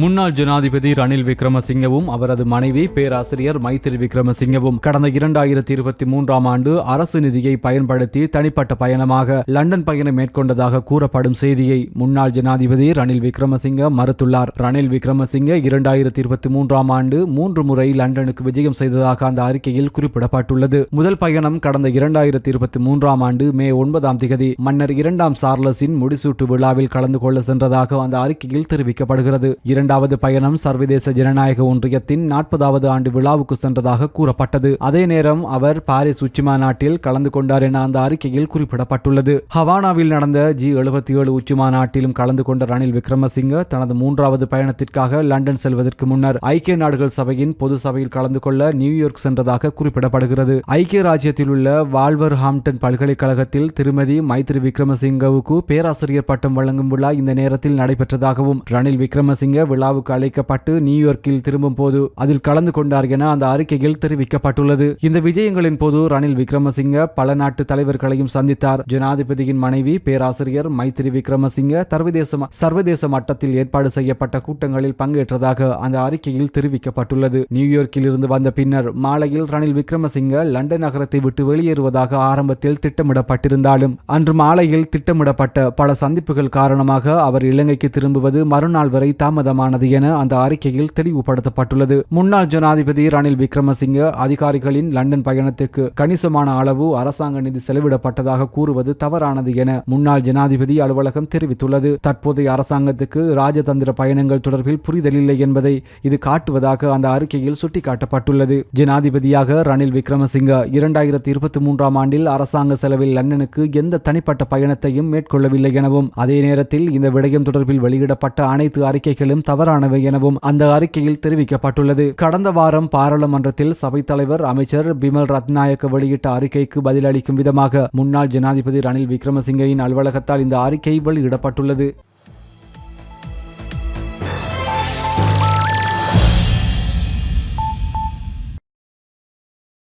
முன்னாள் ஜனாதிபதி ரணில் விக்ரமசிங்கவும் அவரது மனைவி பேராசிரியர் மைத்திரி விக்ரமசிங்கவும் கடந்த இரண்டாயிரத்தி இருபத்தி மூன்றாம் ஆண்டு அரசு நிதியை பயன்படுத்தி தனிப்பட்ட பயணமாக லண்டன் பயணம் மேற்கொண்டதாக கூறப்படும் செய்தியை முன்னாள் ஜனாதிபதி ரணில் விக்ரமசிங்க மறுத்துள்ளார். ரணில் விக்ரமசிங்க இரண்டாயிரத்தி இருபத்தி மூன்றாம் ஆண்டு மூன்று முறை லண்டனுக்கு விஜயம் செய்ததாக அந்த அறிக்கையில் குறிப்பிடப்பட்டுள்ளது. முதல் பயணம் கடந்த இரண்டாயிரத்தி இருபத்தி மூன்றாம் ஆண்டு மே ஒன்பதாம் திகதி மன்னர் இரண்டாம் சார்லஸின் முடிசூட்டு விழாவில் கலந்து கொள்ள சென்றதாக அந்த அறிக்கையில் தெரிவிக்கப்படுகிறது. இரண்டு இரண்டாவது பயணம் சர்வதேச ஜனநாயக ஒன்றியத்தின் நாற்பதாவது ஆண்டு விழாவுக்கு சென்றதாக கூறப்பட்டது. அதே நேரம் அவர் பாரிஸ் உச்சிமாநாட்டில் கலந்து கொண்டார் என அந்த அறிக்கையில் குறிப்பிடப்பட்டுள்ளது. ஹவானாவில் நடந்த ஜி எழுபத்தி ஏழு உச்சிமாநாட்டிலும் கலந்து கொண்ட ரணில் விக்ரமசிங்க தனது மூன்றாவது பயணத்திற்காக லண்டன் செல்வதற்கு முன்னர் ஐக்கிய நாடுகள் சபையின் பொது சபையில் கலந்து கொள்ள நியூயார்க் சென்றதாக குறிப்பிடப்படுகிறது. ஐக்கிய ராஜ்யத்தில் உள்ள வால்வர் ஹாம்டன் பல்கலைக்கழகத்தில் திருமதி மைத்ரி விக்ரமசிங்கவுக்கு பேராசிரியர் பட்டம் வழங்கும் விழா இந்த நேரத்தில் நடைபெற்றதாகவும் ரணில் விக்ரமசிங்க விழாவுக்கு அழைக்கப்பட்டு நியூயார்க்கில் திரும்பும் போது அதில் கலந்து கொண்டார் என அந்த அறிக்கையில் தெரிவிக்கப்பட்டுள்ளது. இந்த விஜயங்களின் போது ரணில் விக்ரமசிங்க பல நாட்டு தலைவர்களையும் சந்தித்தார். ஜனாதிபதியின் மனைவி பேராசிரியர் மைத்திரி விக்ரமசிங்க சர்வதேச சர்வதேச மட்டத்தில் ஏற்பாடு செய்யப்பட்ட கூட்டங்களில் பங்கேற்றதாக அந்த அறிக்கையில் தெரிவிக்கப்பட்டுள்ளது. நியூயார்க்கில் இருந்து வந்த பின்னர் மாலையில் ரணில் விக்ரமசிங்க லண்டன் நகரத்தை விட்டு வெளியேறுவதாக ஆரம்பத்தில் திட்டமிடப்பட்டிருந்தாலும் அன்று மாலையில் திட்டமிடப்பட்ட பல சந்திப்புகள் காரணமாக அவர் இலங்கைக்கு திரும்புவது மறுநாள் வரை காரணமானது என அந்த அறிக்கையில் தெளிவுபடுத்தப்பட்டுள்ளது. முன்னாள் ஜனாதிபதி ரணில் விக்ரமசிங்க அதிகாரிகளின் லண்டன் பயணத்துக்கு கணிசமான அளவு அரசாங்க நிதி செலவிடப்பட்டதாக கூறுவது தவறானது என முன்னாள் ஜனாதிபதி அலுவலகம் தெரிவித்துள்ளது. தற்போதைய அரசாங்கத்துக்கு ராஜதந்திர பயணங்கள் தொடர்பில் புரிதலில்லை என்பதை இது காட்டுவதாக அந்த அறிக்கையில் சுட்டிக்காட்டப்பட்டுள்ளது. ஜனாதிபதியாக ரணில் விக்ரமசிங்க இரண்டாயிரத்தி இருபத்தி மூன்றாம் ஆண்டில் அரசாங்க செலவில் லண்டனுக்கு எந்த தனிப்பட்ட பயணத்தையும் மேற்கொள்ளவில்லை எனவும் அதே நேரத்தில் இந்த விடயம் தொடர்பில் வெளியிடப்பட்ட அனைத்து அறிக்கைகளும் தவறானவை எனவும் அந்த அறிக்கையில் தெரிவிக்கப்பட்டுள்ளது. கடந்த வாரம் பாராளுமன்றத்தில் சபைத் தலைவர் அமைச்சர் பிமல் ரத்நாயக்க வெளியிட்ட அறிக்கைக்கு பதிலளிக்கும் விதமாக முன்னாள் ஜனாதிபதி ரணில் விக்ரமசிங்கையின் அலுவலகத்தால் இந்த அறிக்கை வெளியிடப்பட்டுள்ளது.